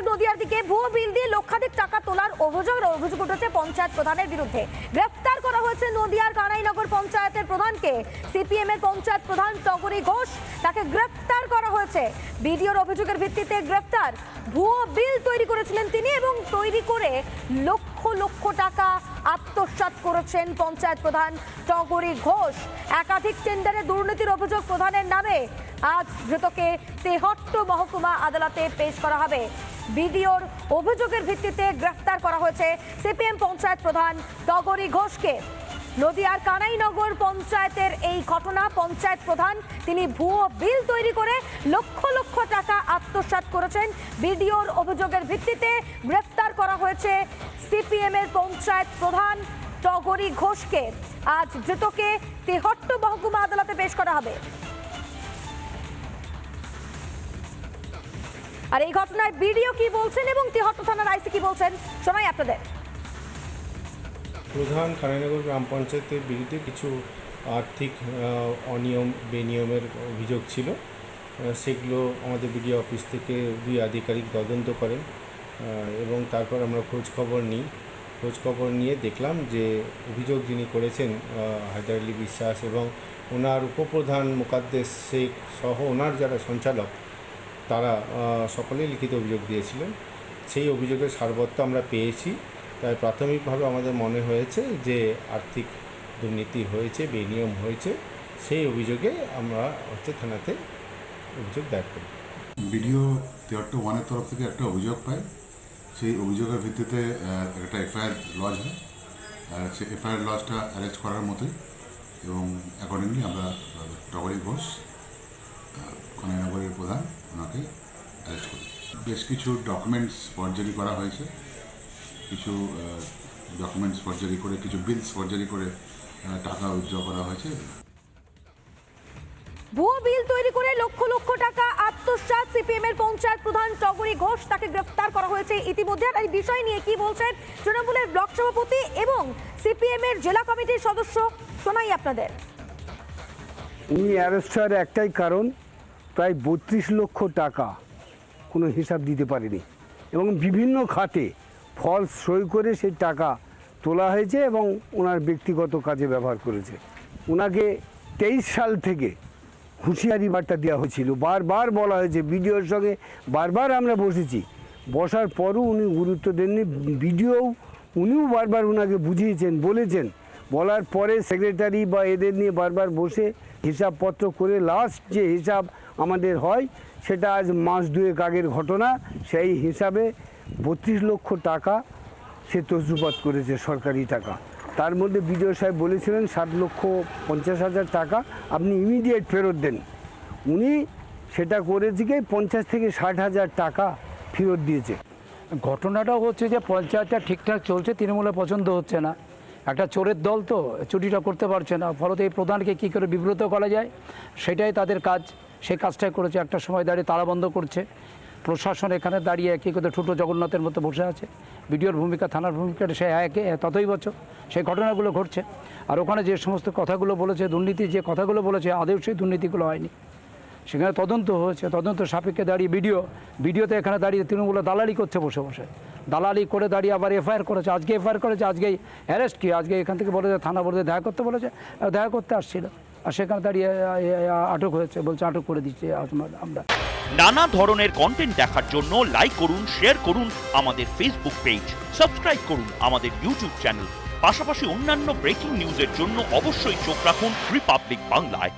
মনোযোগ নদিয়ার দিকে ভুয়ো বিল দিয়ে লক্ষাধিক টাকা তোলার অভিযোগ অভিযোগ উঠেছে পঞ্চায়েত প্রধানের বিরুদ্ধে। গ্রেফতার করা হয়েছে নদিয়ার কানাইনগর পঞ্চায়েতের প্রধানকে। সিপিএম এর পঞ্চায়েত প্রধান টগরী ঘোষ তাকে গ্রেফতার করা হয়েছে। বিডিওর অভিযোগের ভিত্তিতে গ্রেফতার। ভুয়ো বিল তৈরি করেছিলেন তিনি এবং তৈরি করে লক্ষ লক্ষ টাকা আত্মসাৎ করেছেন পঞ্চায়েত প্রধান টগরী ঘোষ। একাধিক টেন্ডারে দুর্নীতির অভিযোগ প্রধানের নামে। আজ ধৃতকে তেহট্ট মহকুমা আদালতে পেশ করা হবে। বিডিওর অভিযোগের ভিত্তিতে গ্রেফতার করা হয়েছে সিপিএম পঞ্চায়েত প্রধান টগরী ঘোষকে। নদিয়ার কানাইনগর পঞ্চায়েতের এই ঘটনা, পঞ্চায়েত প্রধান তিনি ভুয়ো বিল তৈরি করে লক্ষ লক্ষ টাকা আত্মসাৎ করেছেন। বিডিওর অভিযোগের ভিত্তিতে গ্রেফতার করা হয়েছে সিপিএম এর পঞ্চায়েত প্রধান টগরী ঘোষকে। আজ ধৃতকে তেহট্ট মহকুমা আদালতে পেশ করা হবে। আর এই ঘটনায় বিডিও কি বলছেন এবং তেহট্ট থানার আইসি কি বলছেন? শোনাই আপনাদের। প্রধান কানাইনগর গ্রাম পঞ্চায়েতের বিরুদ্ধে কিছু আর্থিক অনিয়ম, বেনিয়মের অভিযোগ ছিল। সেগুলো আমাদের বিডিও অফিস থেকে দুই আধিকারিক তদন্ত করেন। এবং তারপর আমরা খোঁজ খবর নিই। খোঁজ খবর নিয়ে দেখলাম যে অভিযোগ যিনি করেছেন হায়দার আলী বিশ্বাস এবং ওনার উপপ্রধান মুকাদ্দেস শেখ সহ ওনার যারা সঞ্চালক সকলেই লিখিত অভিযোগ দিয়েছিলেন। সেই অভিযোগের সারবত্ত আমরা পেয়েছি। তাই প্রাথমিকভাবে আমাদের মনে হয়েছে যে আর্থিক দুর্নীতি হয়েছে, বেনিয়ম হয়েছে, সেই অভিযোগে আমরা হচ্ছে থানাতে অভিযোগ দায়ের করি। বিডিও তেহট্ট ওয়ানের তরফ থেকে একটা অভিযোগ পায়। সেই অভিযোগের ভিত্তিতে একটা এফআইআর লজ হয়। সেই এফআইআর লজটা অ্যারেস্ট করার মতোই এবং অ্যাকর্ডিংলি আমরা টগরী ঘোষ কনাইনগরের প্রধান ওনাকে অ্যারেস্ট করি বেশ কিছু ডকুমেন্টস ফর্জারি করা হয়েছে। কিছু ডকুমেন্টস ফর্জারি করে কিছু বিলস ফর্জারি করে টাকা উইথড্র করা হয়েছে। ভুয়ো বিল তৈরি করে লক্ষ লক্ষ টাকা আত্মসাৎ সিপিএম এর পঞ্চায়েত প্রধান টগরী ঘোষ তাকে গ্রেফতার করা হয়েছে। ইতিমধ্যে আর এই বিষয় নিয়ে কি বলছেন তৃণমূলের ব্লক সভাপতি এবং সিপিএম এর জেলা কমিটির সদস্য শোনাই আপনাদের। উনি অ্যারেস্ট হওয়ার একটাই কারণ প্রায় বত্রিশ লক্ষ টাকা। কোনো হিসাব দিতে পারেনি। এবং বিভিন্ন খাতে ফলস সই করে সেই টাকা তোলা হয়েছে এবং ওনার ব্যক্তিগত কাজে ব্যবহার করেছে। ওনাকে তেইশ সাল থেকে হুঁশিয়ারি বার্তা দেওয়া হয়েছিল। বারবার বলা হয়েছে বিডিওর সঙ্গে বারবার আমরা বসেছি। বসার পরও উনি গুরুত্ব দেননি বিডিও উনিও বারবার ওনাকে বুঝিয়েছেন, বলেছেন। বলার পরে সেক্রেটারি বা এদের নিয়ে বারবার বসে হিসাবপত্র করে লাস্ট যে হিসাব আমাদের হয়, সেটা আজ মাস দুয়েক আগের ঘটনা, সেই হিসাবে বত্রিশ লক্ষ টাকা সে তসরুপাত করেছে সরকারি টাকা। তার মধ্যে বিডিও সাহেব বলেছিলেন, ষাট লক্ষ পঞ্চাশ হাজার টাকা আপনি ইমিডিয়েট ফেরত দেন। উনি সেটা করেছে কি পঞ্চাশ থেকে ষাট হাজার টাকা ফেরত দিয়েছে। ঘটনাটা হচ্ছে যে পঞ্চায়েতটা ঠিকঠাক চলছে তৃণমূলে পছন্দ হচ্ছে না। একটা চোরের দল তো চুরিটা করতে পারছে না। ফলত এই প্রধানকে কী করে বিব্রত করা যায়? সেটাই তাদের কাজ। সেই কাজটাই করেছে, একটা সময় দাঁড়িয়ে তালাবন্ধ করছে। প্রশাসন এখানে দাঁড়িয়ে একই করে ছোটো জগন্নাথের মতো বসে আছে। বিডিওর ভূমিকা, থানার ভূমিকাটা সে একে ততই বছর। সেই ঘটনাগুলো ঘটছে। আর ওখানে যে সমস্ত কথাগুলো বলেছে, দুর্নীতি, যে কথাগুলো বলেছে, আদেও সেই দুর্নীতিগুলো হয়নি। সেখানে তদন্ত হয়েছে। তদন্ত সাপেক্ষে দাঁড়িয়ে বিডিও বিডিওতে এখানে দাঁড়িয়ে তৃণমূল দালালি করছে বসে বসে। দালালি করে দাঁড়িয়ে আবার এফআইআর করেছে। আজকে এফআইআর করেছে, আজকেই অ্যারেস্ট কি? আজকে এখান থেকে বলেছে, থানা বলেছে, দেখা করতে বলেছে দেখা করতে আসছিল। আর সেখানে দাঁড়িয়ে আটক হয়েছে, বলছে আটক করে দিচ্ছে আমরা নানা ধরনের কন্টেন্ট দেখার জন্য লাইক করুন শেয়ার করুন আমাদের ফেসবুক পেজ সাবস্ক্রাইব করুন আমাদের ইউটিউব চ্যানেল পাশাপাশি অন্যান্য ব্রেকিং নিউজের জন্য অবশ্যই চোখ রাখুন রিপাবলিক বাংলায়